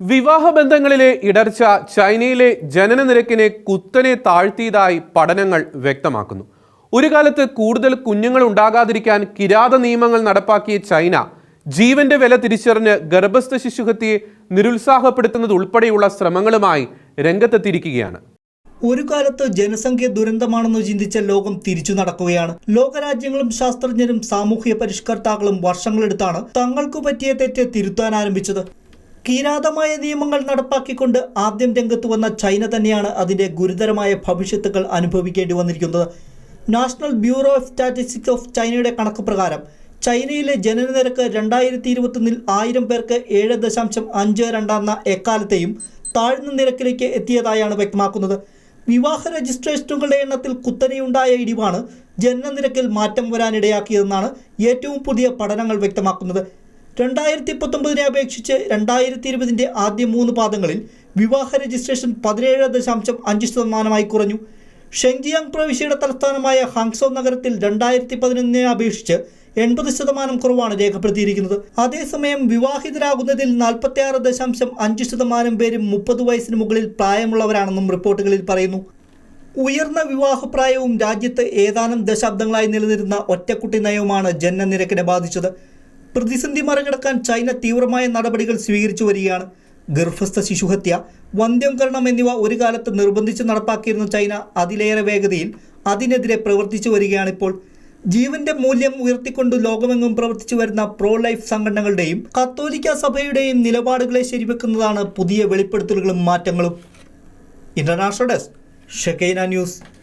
വിവാഹ ബന്ധങ്ങളിലെ ഇടർച്ച ചൈനയിലെ ജനന നിരക്കിനെ കുത്തനെ താഴ്ത്തിയതായി പഠനങ്ങൾ വ്യക്തമാക്കുന്നു. ഒരു കാലത്ത് കൂടുതൽ കുഞ്ഞുങ്ങൾ ഉണ്ടാകാതിരിക്കാൻ കിരാത നിയമങ്ങൾ നടപ്പാക്കിയ ചൈന ജീവന്റെ വില തിരിച്ചറിഞ്ഞ് ഗർഭസ്ഥ ശിശുഹത്യയെ നിരുത്സാഹപ്പെടുത്തുന്നത് ഉൾപ്പെടെയുള്ള ശ്രമങ്ങളുമായി രംഗത്തെത്തിയിരിക്കുകയാണ്. ഒരു കാലത്ത് ജനസംഖ്യ ദുരന്തമാണെന്ന് ചിന്തിച്ച ലോകം തിരിച്ചു നടക്കുകയാണ്. ലോകരാജ്യങ്ങളും ശാസ്ത്രജ്ഞരും സാമൂഹ്യ പരിഷ്കർത്താക്കളും വർഷങ്ങളെടുത്താണ് തങ്ങൾക്കു പറ്റിയ തെറ്റ് തിരുത്താൻ ആരംഭിച്ചത്. കിരാതമായ നിയമങ്ങൾ നടപ്പാക്കിക്കൊണ്ട് ആദ്യം രംഗത്ത് വന്ന ചൈന തന്നെയാണ് അതിന്റെ ഗുരുതരമായ ഭവിഷ്യത്തുകൾ അനുഭവിക്കേണ്ടി വന്നിരിക്കുന്നത്. National Bureau of Statistics of ചൈനയുടെ കണക്ക് പ്രകാരം ചൈനയിലെ ജനനനിരക്ക് രണ്ടായിരത്തി ഇരുപത്തൊന്നിൽ ആയിരം പേർക്ക് ഏഴ് ദശാംശം അഞ്ച് രണ്ടെന്ന എക്കാലത്തെയും താഴ്ന്ന നിരക്കിലേക്ക് എത്തിയതായാണ് വ്യക്തമാക്കുന്നത്. വിവാഹ രജിസ്ട്രേഷനുകളുടെ എണ്ണത്തിൽ കുത്തനെയുണ്ടായ ഇടിവാണ് ജനനനിരക്കിൽ മാറ്റം വരാനിടയാക്കിയതെന്നാണ് ഏറ്റവും പുതിയ പഠനങ്ങൾ വ്യക്തമാക്കുന്നത്. രണ്ടായിരത്തി പത്തൊമ്പതിനെ അപേക്ഷിച്ച് രണ്ടായിരത്തി ഇരുപതിന്റെ ആദ്യ മൂന്ന് പാദങ്ങളിൽ വിവാഹ രജിസ്ട്രേഷൻ പതിനേഴ് ദശാംശം അഞ്ച് ശതമാനമായി കുറഞ്ഞു. ഷെങ്ജിയാങ് പ്രവിശ്യയുടെ തലസ്ഥാനമായ ഹാങ്സോ നഗരത്തിൽ രണ്ടായിരത്തി പതിനൊന്നിനെ അപേക്ഷിച്ച് എൺപത് ശതമാനം കുറവാണ് രേഖപ്പെടുത്തിയിരിക്കുന്നത്. അതേസമയം വിവാഹിതരാകുന്നതിൽ നാൽപ്പത്തി ആറ് ദശാംശം അഞ്ച് ശതമാനം പേരും മുപ്പത് വയസ്സിന് മുകളിൽ പ്രായമുള്ളവരാണെന്നും റിപ്പോർട്ടുകളിൽ പറയുന്നു. ഉയർന്ന വിവാഹപ്രായവും രാജ്യത്ത് ഏതാനും ദശാബ്ദങ്ങളായി നിലനിരുന്ന ഒറ്റക്കുട്ടി നയവുമാണ് ജനനനിരക്കിനെ ബാധിച്ചത്. പ്രതിസന്ധി മറികടക്കാൻ ചൈന തീവ്രമായ നടപടികൾ സ്വീകരിച്ചു വരികയാണ്. ഗർഭസ്ഥ ശിശുഹത്യ വന്ധ്യം കരണം എന്നിവ ഒരു കാലത്ത് നിർബന്ധിച്ച് നടപ്പാക്കിയിരുന്ന ചൈന അതിലേറെ വേഗതയിൽ അതിനെതിരെ പ്രവർത്തിച്ചു വരികയാണിപ്പോൾ. ജീവന്റെ മൂല്യം ഉയർത്തിക്കൊണ്ട് ലോകമെങ്ങും പ്രവർത്തിച്ചു വരുന്ന പ്രോ ലൈഫ് സംഘടനകളുടെയും കത്തോലിക്ക സഭയുടെയും നിലപാടുകളെ ശരിവെക്കുന്നതാണ് പുതിയ വെളിപ്പെടുത്തലുകളും മാറ്റങ്ങളും. International desk Shekinah news.